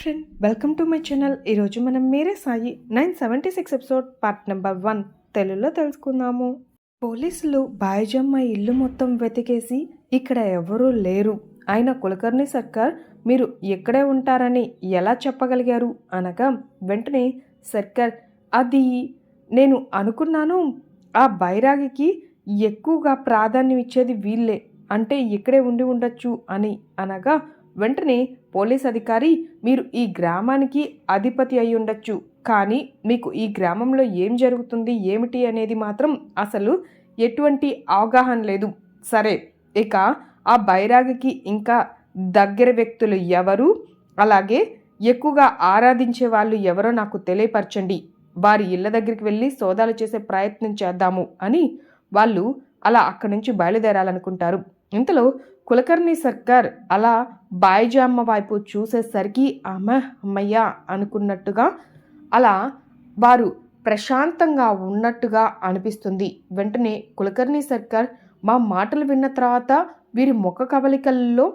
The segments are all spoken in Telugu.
Friend welcome to my channel ఈరోజు మనం మీరే Sai nine seventy six episode part number one తెలుగులో తెలుసుకుందాము. పోలీసులు బాయిజమ్మ ఇల్లు మొత్తం వెతికేసి ఇక్కడ ఎవరూ లేరు. ఆయన కులకర్ణి సర్కార్ మీరు ఎక్కడే ఉంటారని ఎలా చెప్పగలిగారు అనగా వెంటనే సర్కార్ అది నేను అనుకున్నాను ఆ బైరాగికి ఎక్కువగా ప్రాధాన్యం ఇచ్చేది వీళ్ళే అంటే ఇక్కడే ఉండి ఉండొచ్చు అని అనగా వెంటనే పోలీస్ అధికారి మీరు ఈ గ్రామానికి అధిపతి అయి ఉండొచ్చు. కానీ మీకు ఈ గ్రామంలో ఏం జరుగుతుంది ఏమిటి అనేది మాత్రం అసలు ఎటువంటి అవగాహన లేదు. సరే ఇక ఆ బైరాగికి ఇంకా దగ్గర వ్యక్తులు ఎవరు? అలాగే ఎక్కువగా ఆరాధించే వాళ్ళు ఎవరో నాకు తెలియపరచండి. వారి ఇళ్ళ దగ్గరికి వెళ్ళి సోదాలు చేసే ప్రయత్నం చేద్దాము అని వాళ్ళు అలా అక్కడి నుంచి బయలుదేరాలనుకుంటారు. ఇంతలో కులకర్ణి సర్కార్ అలా బాయిజామ్మ వైపు చూసేసరికి ఆమె అమ్మయ్య అనుకున్నట్టుగా అలా వారు ప్రశాంతంగా ఉన్నట్టుగా అనిపిస్తుంది. వెంటనే కులకర్ణి సర్కార్ మా మాటలు విన్న తర్వాత వీరి ముఖ కవలికల్లో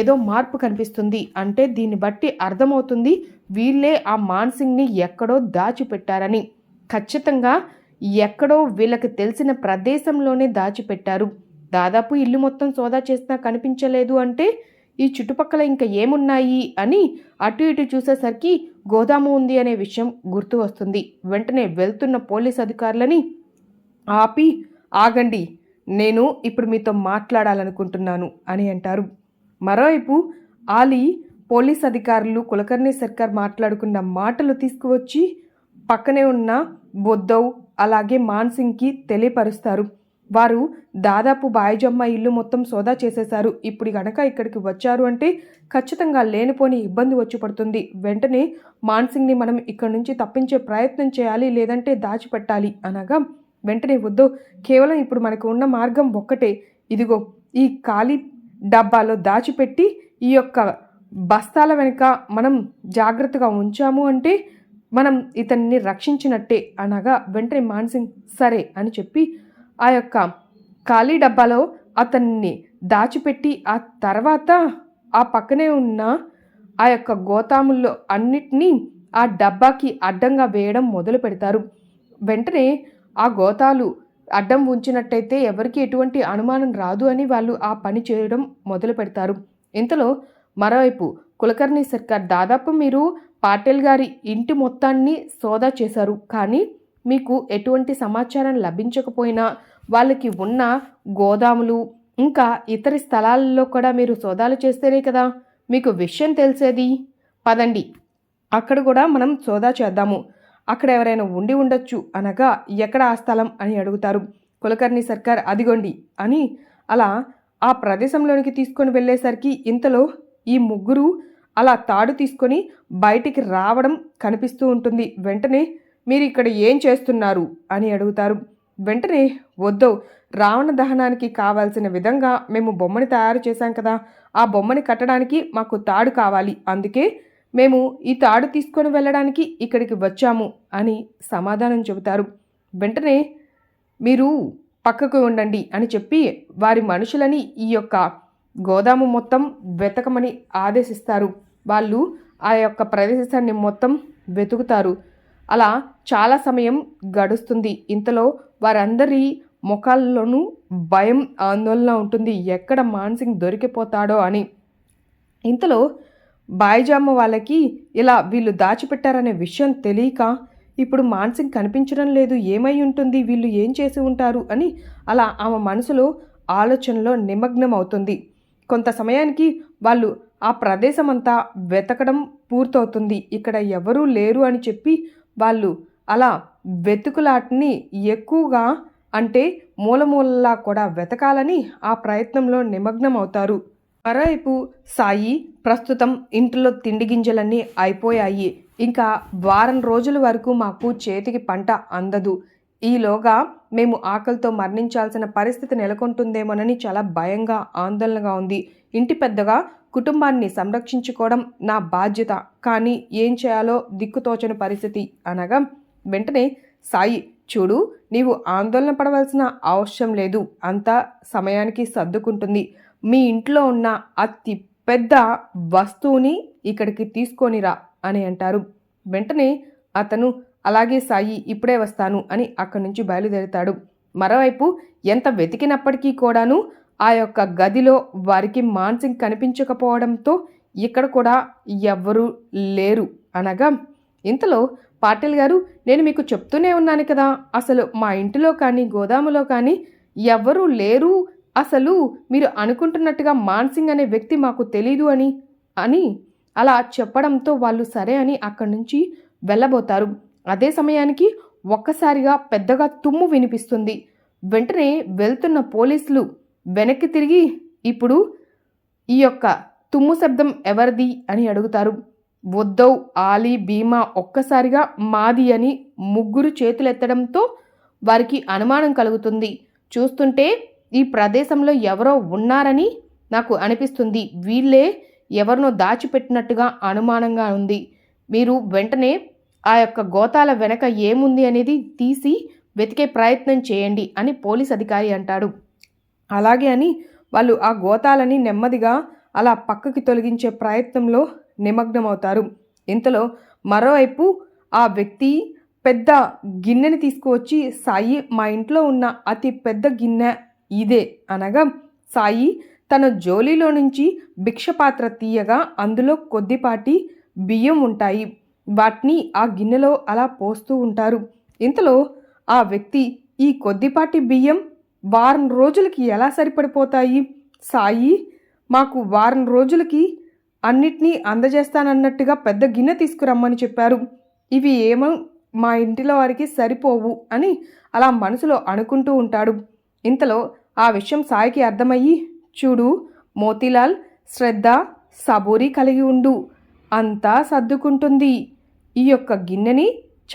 ఏదో మార్పు కనిపిస్తుంది. అంటే దీన్ని బట్టి అర్థమవుతుంది వీళ్ళే ఆ మాన్సింగ్ని ఎక్కడో దాచిపెట్టారని. ఖచ్చితంగా ఎక్కడో వీళ్ళకి తెలిసిన ప్రదేశంలోనే దాచిపెట్టారు. దాదాపు ఇల్లు మొత్తం సోదా చేసినా కనిపించలేదు అంటే ఈ చుట్టుపక్కల ఇంకా ఏమున్నాయి అని అటు ఇటు చూసేసరికి గోదాము ఉంది అనే విషయం గుర్తు వస్తుంది. వెంటనే వెళ్తున్న పోలీస్ అధికారులని ఆపి ఆగండి నేను ఇప్పుడు మీతో మాట్లాడాలనుకుంటున్నాను అని అంటారు. మరోవైపు ఆలీ పోలీస్ అధికారులు కులకర్ణి సర్కార్ మాట్లాడుకున్న మాటలు తీసుకువచ్చి పక్కనే ఉన్న బొద్దవ్ అలాగే మాన్సింగ్కి తెలియపరుస్తారు. వారు దాదాపు బాయిజమ్మ ఇల్లు మొత్తం సోదా చేసేశారు. ఇప్పుడు గనక ఇక్కడికి వచ్చారు అంటే ఖచ్చితంగా లేనిపోని ఇబ్బంది వచ్చి పడుతుంది. వెంటనే మాన్సింగ్ని మనం ఇక్కడ నుంచి తప్పించే ప్రయత్నం చేయాలి లేదంటే దాచిపెట్టాలి అనగా వెంటనే వద్దు. కేవలం ఇప్పుడు మనకు ఉన్న మార్గం ఒక్కటే. ఇదిగో ఈ ఖాళీ డబ్బాలో దాచిపెట్టి ఈ యొక్క బస్తాల వెనుక మనం జాగ్రత్తగా ఉంచాము అంటే మనం ఇతన్ని రక్షించినట్టే అనగా వెంటనే మాన్సింగ్ సరే అని చెప్పి ఆ యొక్క ఖాళీ డబ్బాలో అతన్ని దాచిపెట్టి ఆ తర్వాత ఆ పక్కనే ఉన్న ఆ యొక్క గోతాముల్లో అన్నిటినీ ఆ డబ్బాకి అడ్డంగా వేయడం మొదలు పెడతారు. వెంటనే ఆ గోతాలు అడ్డం ఉంచినట్టయితే ఎవరికి ఎటువంటి అనుమానం రాదు అని వాళ్ళు ఆ పని చేయడం మొదలు పెడతారు. ఇంతలో మరోవైపు కులకర్ణి సర్కార్ దాదాపు మీరు పాటేల్ గారి ఇంటి మొత్తాన్ని సోదా చేశారు. కానీ మీకు ఎటువంటి సమాచారం లభించకపోయినా వాళ్ళకి ఉన్న గోదాములు ఇంకా ఇతర స్థలాల్లో కూడా మీరు సోదాలు చేస్తేనే కదా మీకు విషయం తెలిసేది. పదండి. అక్కడ కూడా మనం సోదా చేద్దాము. అక్కడ ఎవరైనా ఉండి ఉండొచ్చు అనగా ఎక్కడ ఆ స్థలం అని అడుగుతారు. కులకర్ణి సర్కార్ అదిగోండి అని అలా ఆ ప్రదేశంలోనికి తీసుకొని వెళ్ళేసరికి ఇంతలో ఈ ముగ్గురు అలా తాడు తీసుకొని బయటికి రావడం కనిపిస్తూ ఉంటుంది. వెంటనే మీరు ఇక్కడ ఏం చేస్తున్నారు? అని అడుగుతారు. వెంటనే వద్దు. రావణ దహనానికి కావాల్సిన విధంగా మేము బొమ్మని తయారు చేశాం కదా. ఆ బొమ్మని కట్టడానికి మాకు తాడు కావాలి. అందుకే మేము ఈ తాడు తీసుకొని వెళ్ళడానికి ఇక్కడికి వచ్చాము అని సమాధానం చెబుతారు. వెంటనే మీరు పక్కకు ఉండండి అని చెప్పి వారి మనుషులని ఈ యొక్క గోదాము మొత్తం వెతకమని ఆదేశిస్తారు. వాళ్ళు ఆ యొక్క ప్రదేశాన్ని మొత్తం వెతుకుతారు. అలా చాలా సమయం గడుస్తుంది. ఇంతలో వారందరి ముఖాల్లోనూ భయం ఆందోళన ఉంటుంది. ఎక్కడ మాన్సింగ్ దొరికిపోతాడో అని. ఇంతలో బాయిజామ్మ వాళ్ళకి ఇలా వీళ్ళు దాచిపెట్టారనే విషయం తెలియక ఇప్పుడు మాన్సింగ్ కనిపించడం లేదు ఏమై ఉంటుంది వీళ్ళు ఏం చేసి ఉంటారు అని అలా ఆమె మనసులో ఆలోచనలో నిమగ్నం అవుతుంది. కొంత సమయానికి వాళ్ళు ఆ ప్రదేశం అంతా వెతకడం పూర్తవుతుంది. ఇక్కడ ఎవరూ లేరు అని చెప్పి వాళ్ళు అలా వెతుకులాటని ఎక్కువగా అంటే మూలమూలలా కూడా వెతకాలని ఆ ప్రయత్నంలో నిమగ్నం అవుతారు మరోవైపు సాయి ప్రస్తుతం ఇంట్లో తిండి గింజలన్నీ అయిపోయాయి. ఇంకా వారం రోజుల వరకు మాకు చేతికి పంట అందదు. ఈలోగా మేము ఆకలితో మరణించాల్సిన పరిస్థితి నెలకొంటుందేమోనని చాలా భయంగా ఆందోళనగా ఉంది. ఇంటి పెద్దగా కుటుంబాన్ని సంరక్షించుకోవడం నా బాధ్యత. కానీ ఏం చేయాలో దిక్కుతోచని పరిస్థితి అనగా వెంటనే సాయి చూడు నీవు ఆందోళన పడవలసిన అవసరం లేదు. అంతా సమయానికి సర్దుకుంటుంది. మీ ఇంట్లో ఉన్న అతి పెద్ద వస్తువుని ఇక్కడికి తీసుకొనిరా అని అంటారు. వెంటనే అతను అలాగే సాయి ఇప్పుడే వస్తాను అని అక్కడి నుంచి బయలుదేరుతాడు. మరోవైపు ఎంత వెతికినప్పటికీ కూడాను ఆ యొక్క గదిలో వారికి మాన్సింగ్ కనిపించకపోవడంతో ఇక్కడ కూడా ఎవ్వరూ లేరు అనగా ఇంతలో పాటిల్ గారు నేను మీకు చెప్తూనే ఉన్నాను కదా అసలు మా ఇంటిలో కానీ గోదాములో కానీ ఎవ్వరూ లేరు అసలు మీరు అనుకుంటున్నట్టుగా మాన్సింగ్ అనే వ్యక్తి మాకు తెలీదు అని అని అలా చెప్పడంతో వాళ్ళు సరే అని అక్కడి నుంచి వెళ్ళబోతారు. అదే సమయానికి ఒక్కసారిగా పెద్దగా తుమ్ము వినిపిస్తుంది. వెంటనే వెళ్తున్న పోలీసులు వెనక్కి తిరిగి ఇప్పుడు ఈ యొక్క తుమ్ము శబ్దం ఎవరిది అని అడుగుతారు. ఉద్దవ్ ఆలీ భీమా ఒక్కసారిగా మాది అని ముగ్గురు చేతులెత్తడంతో వారికి అనుమానం కలుగుతుంది. చూస్తుంటే ఈ ప్రదేశంలో ఎవరో ఉన్నారని నాకు అనిపిస్తుంది. వీళ్ళే ఎవరినో దాచిపెట్టినట్టుగా అనుమానంగా ఉంది. మీరు వెంటనే ఆ యొక్క గోతాల వెనక ఏముంది అనేది తీసి వెతికే ప్రయత్నం చేయండి అని పోలీస్ అధికారి అంటాడు. అలాగే అని వాళ్ళు ఆ గోతాలని నెమ్మదిగా అలా పక్కకి తొలగించే ప్రయత్నంలో నిమగ్నమవుతారు. ఇంతలో మరోవైపు ఆ వ్యక్తి పెద్ద గిన్నెని తీసుకువచ్చి సాయి మా ఇంట్లో ఉన్న అతి పెద్ద గిన్నె ఇదే అనగా సాయి తన జోలీలో నుంచి భిక్షపాత్ర తీయగా అందులో కొద్దిపాటి బియ్యం ఉంటాయి. వాటిని ఆ గిన్నెలో అలా పోస్తూ ఉంటారు. ఇంతలో ఆ వ్యక్తి ఈ కొద్దిపాటి బియ్యం వారం రోజులకి ఎలా సరిపడిపోతాయి? సాయి మాకు వారం రోజులకి అన్నిటినీ అందజేస్తానన్నట్టుగా పెద్ద గిన్నె తీసుకురమ్మని చెప్పారు. ఇవి ఏమో మా ఇంటిలో వారికి సరిపోవు అని అలా మనసులో అనుకుంటూ ఉంటాడు. ఇంతలో ఆ విషయం సాయికి అర్థమయ్యి చూడు మోతీలాల్ శ్రద్ధ సబూరి కలిగి ఉండు. అంతా సర్దుకుంటుంది. ఈ యొక్క గిన్నెని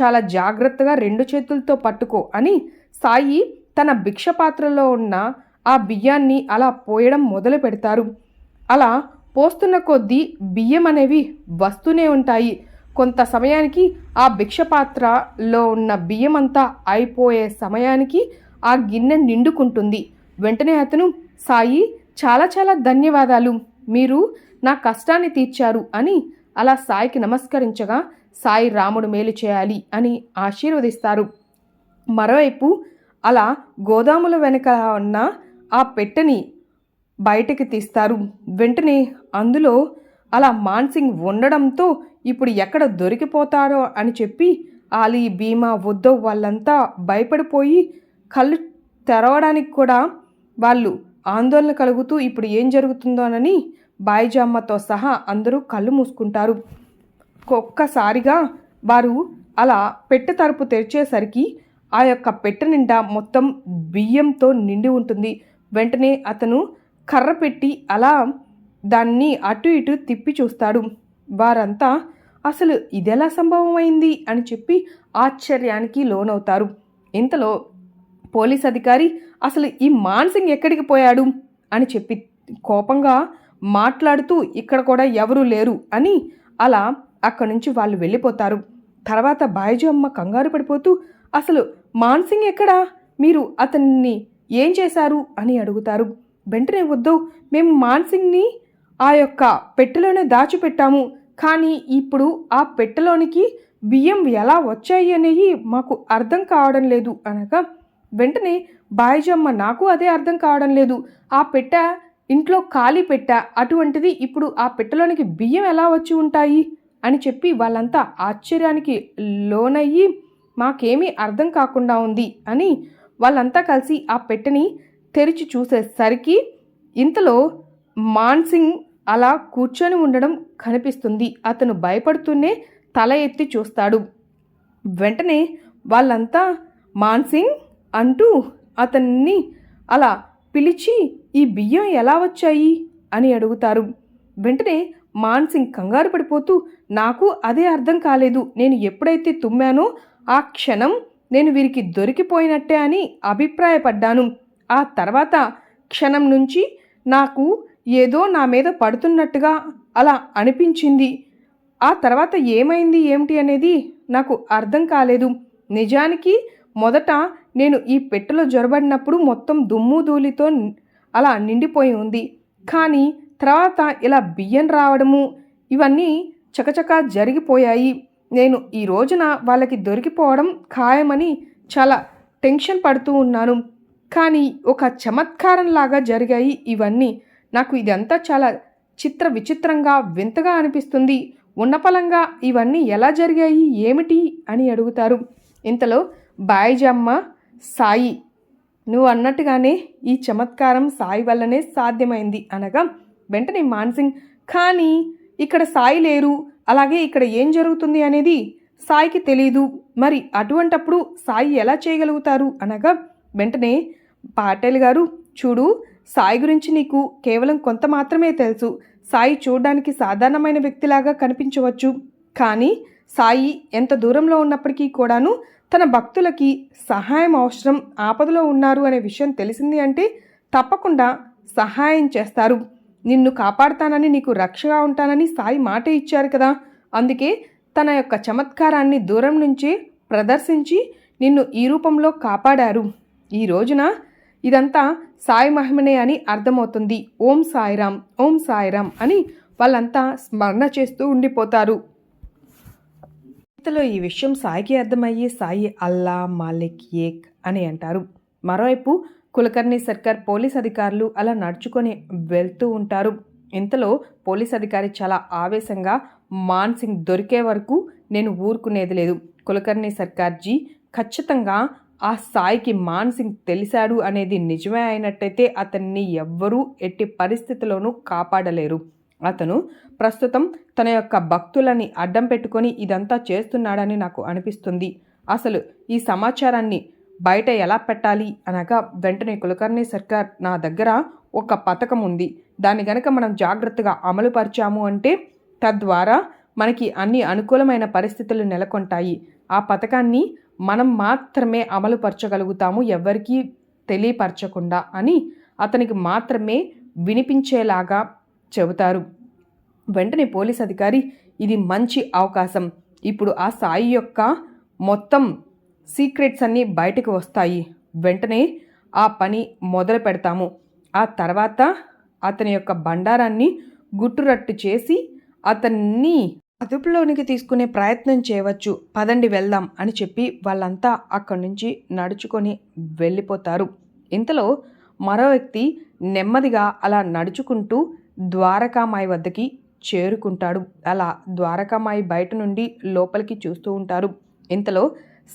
చాలా జాగ్రత్తగా రెండు చేతులతో పట్టుకో అని సాయి తన భిక్ష పాత్రలో ఉన్న ఆ బియ్యాన్ని అలా పోయడం మొదలు పెడతారు. అలా పోస్తున్న కొద్దీ బియ్యం అనేవి వస్తూనే ఉంటాయి. కొంత సమయానికి ఆ భిక్ష పాత్రలో ఉన్న బియ్యం అంతా అయిపోయే సమయానికి ఆ గిన్నె నిండుకుంటుంది. వెంటనే అతను సాయి చాలా చాలా ధన్యవాదాలు. మీరు నా కష్టాన్ని తీర్చారు అని అలా సాయికి నమస్కరించగా సాయి రాముడు మేలు చేయాలి అని ఆశీర్వదిస్తారు. మరోవైపు అలా గోదాముల వెనుక ఉన్న ఆ పెట్టెని బయటికి తీస్తారు. వెంటనే అందులో అలా మాన్సింగ్ ఉండడంతో ఇప్పుడు ఎక్కడ దొరికిపోతాడో అని చెప్పి ఆలీ భీమా వద్దో వాళ్ళంతా భయపడిపోయి కళ్ళు తెరవడానికి కూడా వాళ్ళు ఆందోళన కలుగుతూ ఇప్పుడు ఏం జరుగుతుందోనని బాయిజామ్మతో సహా అందరూ కళ్ళు మూసుకుంటారు. ఒక్కసారిగా వారు అలా పెట్టె తలుపు తెరిచేసరికి ఆ యొక్క పెట్టె నిండా మొత్తం బియ్యంతో నిండి ఉంటుంది. వెంటనే అతను కర్ర పెట్టి అలా దాన్ని అటు ఇటు తిప్పి చూస్తాడు. వారంతా అసలు ఇదెలా సంభవమైంది అని చెప్పి ఆశ్చర్యానికి లోనవుతారు. ఇంతలో పోలీస్ అధికారి అసలు ఈ మాన్సింగ్ ఎక్కడికి పోయాడు అని చెప్పి కోపంగా మాట్లాడుతూ ఇక్కడ కూడా ఎవరూ లేరు అని అలా అక్కడి నుంచి వాళ్ళు వెళ్ళిపోతారు. తర్వాత బాయిజు అమ్మ కంగారు పడిపోతూ అసలు మాన్సింగ్ ఎక్కడా? మీరు అతన్ని ఏం చేశారు? అని అడుగుతారు. వెంటనే వద్దు మేము మాన్సింగ్ని ఆ యొక్క పెట్టెలోనే దాచిపెట్టాము. కానీ ఇప్పుడు ఆ పెట్టెలోనికి బియ్యం ఎలా వచ్చాయి అనేవి మాకు అర్థం కావడం లేదు అనగా వెంటనే బాయిజమ్మ నాకు అదే అర్థం కావడం లేదు. ఆ పెట్ట ఇంట్లో ఖాళీ పెట్ట అటువంటిది ఇప్పుడు ఆ పెట్టెలోనికి బియ్యం ఎలా వచ్చి ఉంటాయి? అని చెప్పి వాళ్ళంతా ఆశ్చర్యానికి లోనయ్యి మాకేమీ అర్థం కాకుండా ఉంది అని వాళ్ళంతా కలిసి ఆ పెట్టెని తెరిచి చూసేసరికి ఇంతలో మాన్సింగ్ అలా కూర్చొని ఉండడం కనిపిస్తుంది. అతను భయపడుతూనే తల ఎత్తి చూస్తాడు. వెంటనే వాళ్ళంతా మాన్సింగ్ అంటూ అతన్ని అలా పిలిచి ఈ బియ్యం ఎలా వచ్చాయి? అని అడుగుతారు. వెంటనే మాన్సింగ్ కంగారు పడిపోతూ నాకు అదే అర్థం కాలేదు. నేను ఎప్పుడైతే తుమ్మానో ఆ క్షణం నేను వీరికి దొరికిపోయినట్టే అని అభిప్రాయపడ్డాను. ఆ తర్వాత క్షణం నుంచి నాకు ఏదో నా మీద పడుతున్నట్టుగా అలా అనిపించింది. ఆ తర్వాత ఏమైంది ఏమిటి అనేది నాకు అర్థం కాలేదు. నిజానికి మొదట నేను ఈ పెట్టెలో జొరబడినప్పుడు మొత్తం దుమ్ము ధూళితో అలా నిండిపోయి ఉంది. కానీ తర్వాత ఇలా బియ్యం రావడము ఇవన్నీ చకచకా జరిగిపోయాయి. నేను ఈ రోజున వాళ్ళకి దొరికిపోవడం ఖాయమని చాలా టెన్షన్ పడుతూ ఉన్నాను. కానీ ఒక చమత్కారంలాగా జరిగాయి ఇవన్నీ. నాకు ఇదంతా చాలా చిత్ర విచిత్రంగా వింతగా అనిపిస్తుంది. ఉన్నపలంగా ఇవన్నీ ఎలా జరిగాయి ఏమిటి అని అడుగుతారు. ఇంతలో బాయిజమ్మ సాయి నువ్వు అన్నట్టుగానే ఈ చమత్కారం సాయి వల్లనే సాధ్యమైంది అనగా వెంటనే మాన్సింగ్ కానీ ఇక్కడ సాయి లేరు అలాగే ఇక్కడ ఏం జరుగుతుంది అనేది సాయికి తెలియదు మరి అటువంటప్పుడు సాయి ఎలా చేయగలుగుతారు? అనగా వెంటనే పాటేల్ గారు చూడు సాయి గురించి నీకు కేవలం కొంత మాత్రమే తెలుసు. సాయి చూడడానికి సాధారణమైన వ్యక్తిలాగా కనిపించవచ్చు. కానీ సాయి ఎంత దూరంలో ఉన్నప్పటికీ కూడాను తన భక్తులకి సహాయం అవసరం ఆపదలో ఉన్నారు అనే విషయం తెలిసింది అంటే తప్పకుండా సహాయం చేస్తారు. నిన్ను కాపాడతానని నీకు రక్షగా ఉంటానని సాయి మాట ఇచ్చారు కదా. అందుకే తన యొక్క చమత్కారాన్ని దూరం నుంచే ప్రదర్శించి నిన్ను ఈ రూపంలో కాపాడారు. ఈ రోజున ఇదంతా సాయి మహిమనే అని అర్థమవుతుంది. ఓం సాయిరామ్ ఓం సాయిరామ్ అని వాళ్ళంతా స్మరణ చేస్తూ ఉండిపోతారు. ఇంతలో ఈ విషయం సాయికి అర్థమయ్యే సాయి అల్లా మాలిక్ ఏక్ అని అంటారు. మరోవైపు కులకర్ణి సర్కార్ పోలీస్ అధికారులు అలా నడుచుకొని వెళ్తూ ఉంటారు. ఇంతలో పోలీస్ అధికారి చాలా ఆవేశంగా మాన్ సింగ్ దొరికే వరకు నేను ఊరుకునేది లేదు. కులకర్ణి సర్కార్జీ ఖచ్చితంగా ఆ సాయికి మాన్ సింగ్ తెలిశాడు అనేది నిజమే అయినట్టయితే అతన్ని ఎవ్వరూ ఎట్టి పరిస్థితిలోనూ కాపాడలేరు. అతను ప్రస్తుతం తన యొక్క భక్తులని అడ్డం పెట్టుకొని ఇదంతా చేస్తున్నాడని నాకు అనిపిస్తుంది. అసలు ఈ సమాచారాన్ని బయట ఎలా పెట్టాలి అనగా వెంటనే కులకర్ణి సర్కార్ నా దగ్గర ఒక పథకం ఉంది. దాన్ని గనక మనం జాగ్రత్తగా అమలుపరిచాము అంటే తద్వారా మనకి అన్ని అనుకూలమైన పరిస్థితులు నెలకొంటాయి. ఆ పథకాన్ని మనం మాత్రమే అమలుపరచగలుగుతాము ఎవరికీ తెలియపరచకుండా అని అతనికి మాత్రమే వినిపించేలాగా చెబుతారు. వెంటనే పోలీస్ అధికారి ఇది మంచి అవకాశం. ఇప్పుడు ఆ సాయి యొక్క మొత్తం సీక్రెట్స్ అన్నీ బయటకు వస్తాయి. వెంటనే ఆ పని మొదలు పెడతాము. ఆ తర్వాత అతని యొక్క బండారాన్ని గుట్టురట్టు చేసి అతన్ని అదుపులోనికి తీసుకునే ప్రయత్నం చేయవచ్చు. పదండి వెళ్దాం అని చెప్పి వాళ్ళంతా అక్కడి నుంచి నడుచుకొని వెళ్ళిపోతారు. ఇంతలో మరో వ్యక్తి నెమ్మదిగా అలా నడుచుకుంటూ ద్వారకామాయి వద్దకి చేరుకుంటాడు. అలా ద్వారకామాయి బయట నుండి లోపలికి చూస్తూ ఉంటారు. ఇంతలో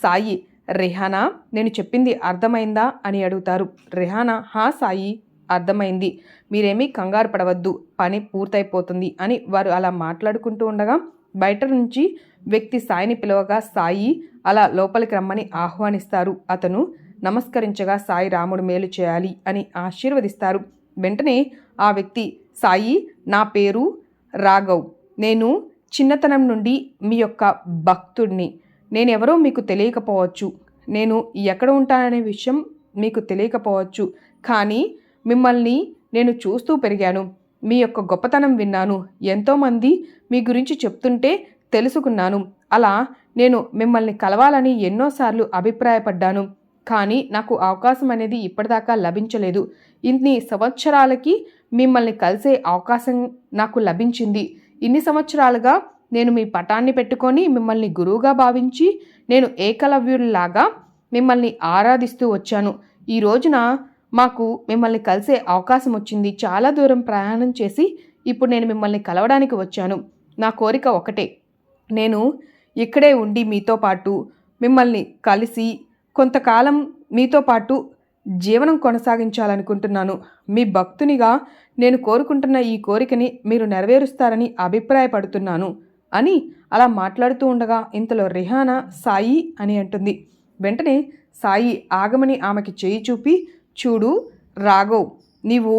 సాయి రిహానా నేను చెప్పింది అర్థమైందా? అని అడుగుతారు. రిహానా హా సాయి అర్థమైంది. మీరేమీ కంగారు పడవద్దు పని పూర్తయిపోతుంది అని వారు అలా మాట్లాడుకుంటూ ఉండగా బయట నుంచి వ్యక్తి సాయిని పిలవగా సాయి అలా లోపలికి రమ్మని ఆహ్వానిస్తారు. అతను నమస్కరించగా సాయి రాముడు మేలు చేయాలి అని ఆశీర్వదిస్తారు. వెంటనే ఆ వ్యక్తి సాయి నా పేరు రాఘవ్. నేను చిన్నతనం నుండి మీ యొక్క భక్తుడిని. నేనెవరో మీకు తెలియకపోవచ్చు. నేను ఎక్కడ ఉంటాననే విషయం మీకు తెలియకపోవచ్చు. కానీ మిమ్మల్ని నేను చూస్తూ పెరిగాను. మీ యొక్క గొప్పతనం విన్నాను. ఎంతోమంది మీ గురించి చెప్తుంటే తెలుసుకున్నాను. అలా నేను మిమ్మల్ని కలవాలని ఎన్నోసార్లు అభిప్రాయపడ్డాను. కానీ నాకు అవకాశం అనేది ఇప్పటిదాకా లభించలేదు. ఇన్ని సంవత్సరాలకి మిమ్మల్ని కలిసే అవకాశం నాకు లభించింది. ఇన్ని సంవత్సరాలుగా నేను మీ పటాన్ని పెట్టుకొని మిమ్మల్ని గురువుగా భావించి నేను ఏకలవ్యుల్లాగా మిమ్మల్ని ఆరాధిస్తూ వచ్చాను. ఈ రోజున మాకు మిమ్మల్ని కలిసే అవకాశం వచ్చింది. చాలా దూరం ప్రయాణం చేసి ఇప్పుడు నేను మిమ్మల్ని కలవడానికి వచ్చాను. నా కోరిక ఒకటే. నేను ఇక్కడే ఉండి మీతో పాటు మిమ్మల్ని కలిసి కొంతకాలం మీతో పాటు జీవనం కొనసాగించాలనుకుంటున్నాను. మీ భక్తునిగా నేను కోరుకుంటున్న ఈ కోరికని మీరు నెరవేరుస్తారని అభిప్రాయపడుతున్నాను. అని అలా మాట్లాడుతూ ఉండగా ఇంతలో రిహానా సాయి అని అంటుంది. వెంటనే సాయి ఆగమని ఆమెకి చేయి చూపి చూడు రాఘవ్ నీవు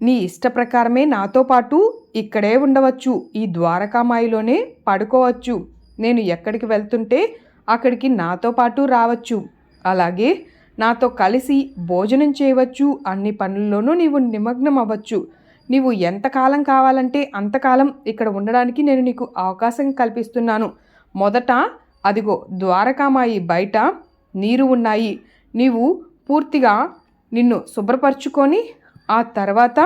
నీ ఇష్ట ప్రకారమే నాతో పాటు ఇక్కడే ఉండవచ్చు ఈ ద్వారకామాయిలోనే పడుకోవచ్చు నేను ఎక్కడికి వెళ్తుంటే అక్కడికి నాతో పాటు రావచ్చు అలాగే నాతో కలిసి భోజనం చేయవచ్చు అన్ని పనుల్లోనూ నీవు నిమగ్నం అవ్వచ్చు నీవు ఎంతకాలం కావాలంటే అంతకాలం ఇక్కడ ఉండడానికి నేను నీకు అవకాశం కల్పిస్తున్నాను. మొదట అదిగో ద్వారకామాయి బయట నీరు ఉన్నాయి. నీవు పూర్తిగా నిన్ను శుభ్రపరచుకొని ఆ తర్వాత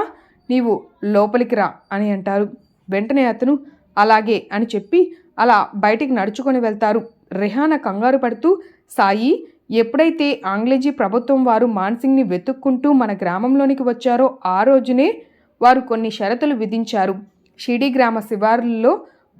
నీవు లోపలికి రా అని అంటారు. వెంటనే అతను అలాగే అని చెప్పి అలా బయటికి నడుచుకొని వెళ్తారు. రెహానా కంగారు పడుతూ సాయి ఎప్పుడైతే ఆంగ్లేజీ ప్రభుత్వం వారు మాన్సింగ్ని వెతుక్కుంటూ మన గ్రామంలోనికి వచ్చారో ఆ రోజునే వారు కొన్ని షరతులు విధించారు. షిడి గ్రామ శివారుల్లో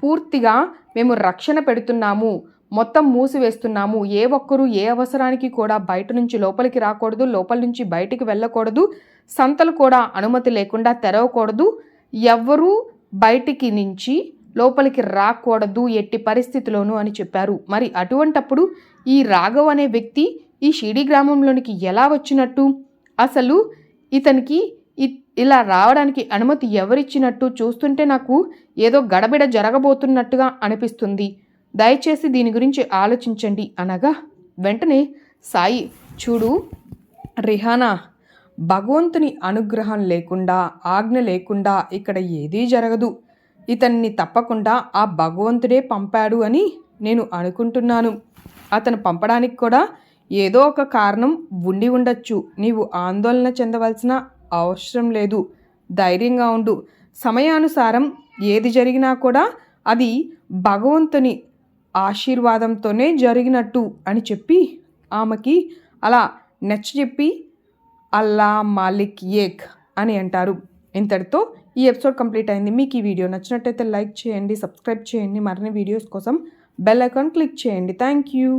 పూర్తిగా మేము రక్షణ పెడుతున్నాము. మొత్తం మూసివేస్తున్నాము. ఏ ఒక్కరూ ఏ అవసరానికి కూడా బయట నుంచి లోపలికి రాకూడదు లోపల నుంచి బయటికి వెళ్ళకూడదు. సంతలు కూడా అనుమతి లేకుండా తెరవకూడదు. ఎవ్వరూ బయటికి నుంచి లోపలికి రాకూడదు ఎట్టి పరిస్థితిలోనూ అని చెప్పారు. మరి అటువంటప్పుడు ఈ రాఘవ్ అనే వ్యక్తి ఈ షిడి గ్రామంలోనికి ఎలా వచ్చినట్టు? అసలు ఇతనికి ఇలా రావడానికి అనుమతి ఎవరిచ్చినట్టు చూస్తుంటే నాకు ఏదో గడబిడ జరగబోతున్నట్టుగా అనిపిస్తుంది. దయచేసి దీని గురించి ఆలోచించండి అనగా వెంటనే సాయి చూడు రిహానా భగవంతుని అనుగ్రహం లేకుండా ఆజ్ఞ లేకుండా ఇక్కడ ఏదీ జరగదు. ఇతన్ని తప్పకుండా ఆ భగవంతుడే పంపాడు అని నేను అనుకుంటున్నాను. అతను పంపడానికి కూడా ఏదో ఒక కారణం ఉండి ఉండొచ్చు. నీవు ఆందోళన చెందవలసిన అవసరం లేదు. ధైర్యంగా ఉండు. సమయానుసారం ఏది జరిగినా కూడా అది భగవంతుని ఆశీర్వాదంతోనే జరిగినట్టు అని చెప్పి ఆమెకి అలా నచ్చజెప్పి అల్లా మాలిక్ ఏక్ అని అంటారు. ఇంతటితో ఈ ఎపిసోడ్ కంప్లీట్ అయింది. మీకు ఈ వీడియో నచ్చినట్టయితే లైక్ చేయండి సబ్స్క్రైబ్ చేయండి. మరిన్ని వీడియోస్ కోసం బెల్ ఐకాన్ క్లిక్ చేయండి. Thank you.